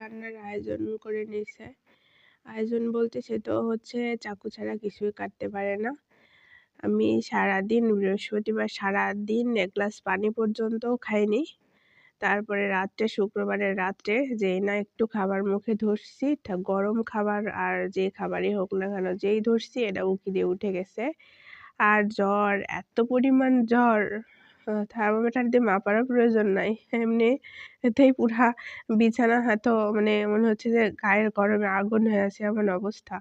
রান্নার আয়োজন করে নিয়েছে আয়োজন বলতে সে তো হচ্ছে চাকু ছাড়া কিছুই কাটতে পারে না। আমি সারাদিন বৃহস্পতিবার সারাদিন এক গ্লাস পানি পর্যন্তও খাইনি। তারপরে রাত্রে, শুক্রবারের রাত্রে যেই না একটু খাবার মুখে ধরছি গরম খাবার আর যে খাবারই হোক না কেন যেই ধরছি, এটা উকি দিয়ে উঠে গেছে। আর জ্বর, এত পরিমাণ জ্বর! থার্মোমিটার দিয়ে মাপারও প্রয়োজন নাই। এমনি এতেই পুরা বিছানা হাতো মানে মনে হচ্ছে যে গায়ের গরমে আগুন হয়ে আছে এমন অবস্থা।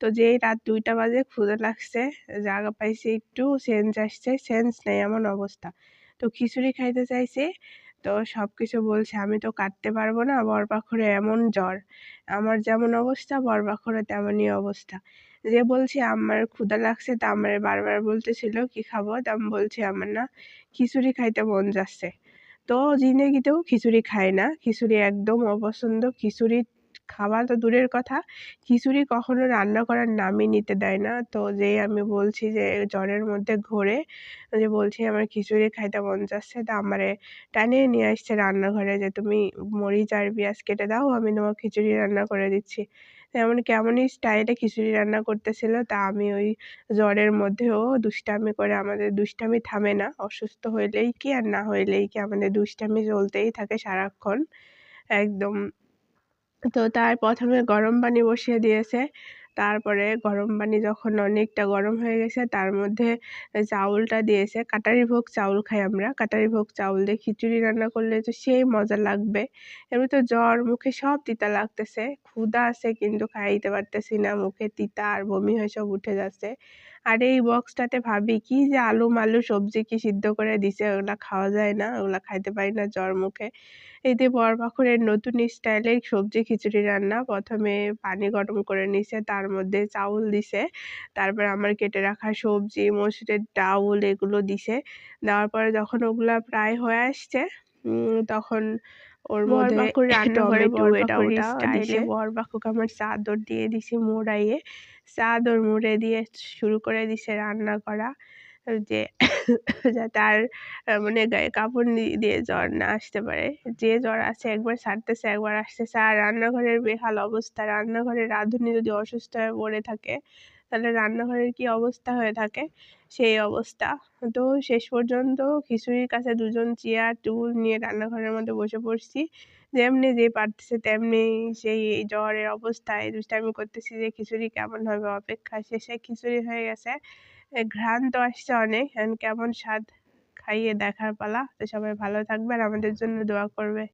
তো যেই রাত দুইটা বাজে ক্ষুদে লাগছে জায়গা পাইছি একটু, সেন্স আসছে, সেন্স নেই এমন অবস্থা। তো খিচুড়ি খাইতে চাইছে, তো সব কিছু বলছে, আমি তো কাটতে পারব না বরপাখরে এমন জ্বর। আমার যেমন অবস্থা বরপাখরে তেমনই অবস্থা। যে বলছি, আমার ক্ষুধা লাগছে, তা আমার বারবার বলতেছিল, কি খাব? তা আমি বলছি, আমার না খিচুড়ি খাইতে মন যাচ্ছে। তো জিন্দেগিতেও খিচুড়ি খায় না। খিচুড়ি একদম অপছন্দ। খিচুড়ি খাওয়া তো দূরের কথা। খিচুড়ি কখনো রান্না করার নামই নিতে দেয় না। তো যেই আমি বলছি যে, জ্বরের মধ্যে ঘোরে, যে বলছি, আমার খিচুড়ি খাইতে মন যাচ্ছে, তা আমারে টানিয়ে নিয়ে আসছে রান্নাঘরে যে তুমি মরিচ আর পেঁয়াজ কেটে দাও, আমি তোমার খিচুড়ি রান্না করে দিচ্ছি। এমন কেমনই স্টাইলে খিচুড়ি রান্না করতেছিল, তা আমি ওই জ্বরের মধ্যেও দুষ্টামি করে আমাদের দুষ্টামি থামে না। অসুস্থ হইলেই কি আর না হইলেই কি, আমাদের দুষ্টামি চলতেই থাকে সারাক্ষণ, একদম। তো তার প্রথমে গরম পানি বসিয়ে দিয়েছে তারপরে গরম পানি যখন অনেকটা গরম হয়ে গেছে, তার মধ্যে চাউলটা দিয়েছে। কাটারি ভোগ চাউল খাই আমরা। কাটারি ভোগ চাউল দিয়ে খিচুড়ি রান্না করলে তো সেই মজা লাগবে। এমনি তো জ্বর, মুখে সব তিতা লাগতেছে। ক্ষুধা আছে কিন্তু খাইতে পারতেছি না। মুখে তিতা আর বমি হয়ে সব উঠে যাচ্ছে। আর এই বক্সটাতে ভাবি, কি যে আলু মালু সবজি কি সিদ্ধ করে দিছে, ওগুলা খাওয়া যায় না, ওগুলা খাইতে পারি না জ্বর মুখে। এতে বরপাখুরের নতুন স্টাইলে সবজি খিচুড়ি রান্না, প্রথমে পানি গরম করে নিছে, তার মধ্যে চাউল দিছে, তারপর আমার কেটে রাখা সবজি, মসুরের ডাউল এগুলো দিছে, দেওয়ার পরে যখন ওগুলা প্রায় হয়ে আসছে তখন ওর মধ্যে টমেটো এটা ওটা স্টাইলে বরপাকুকে আমার চাদর দিয়ে দিছি মোড়াইয়ে। চাদর মুড়ে দিয়ে শুরু করে দিছে রান্না করা। যে যাতে আর মানে গায়ে কাপড় দিয়ে জ্বর না আসতে পারে। যে জ্বর আছে একবার ছাড়তেছে একবার আসতেছে। আর রান্নাঘরের বেহাল অবস্থা। রান্নাঘরের রাঁধুনি যদি অসুস্থ হয়ে পড়ে থাকে তাহলে রান্নাঘরের কি অবস্থা হয়ে থাকে? সেই অবস্থা। তো শেষ পর্যন্ত খিচুড়ির কাছে দুজন চেয়ার, টুল নিয়ে রান্নাঘরের মধ্যে বসে পড়ছি। যেমনি যে পারতেছে তেমনি সেই জ্বরের অবস্থায় দুষ্টামি করতেছি যে খিচুড়ি কেমন হবে অপেক্ষা শেষে খিচুড়ি হয়ে গেছে। ঘ্রাণ তো আসছে অনেক। কেমন স্বাদ খাইয়ে দেখার পালা। তো সবাই ভালো থাকবে আর আমাদের জন্য দোয়া করবে।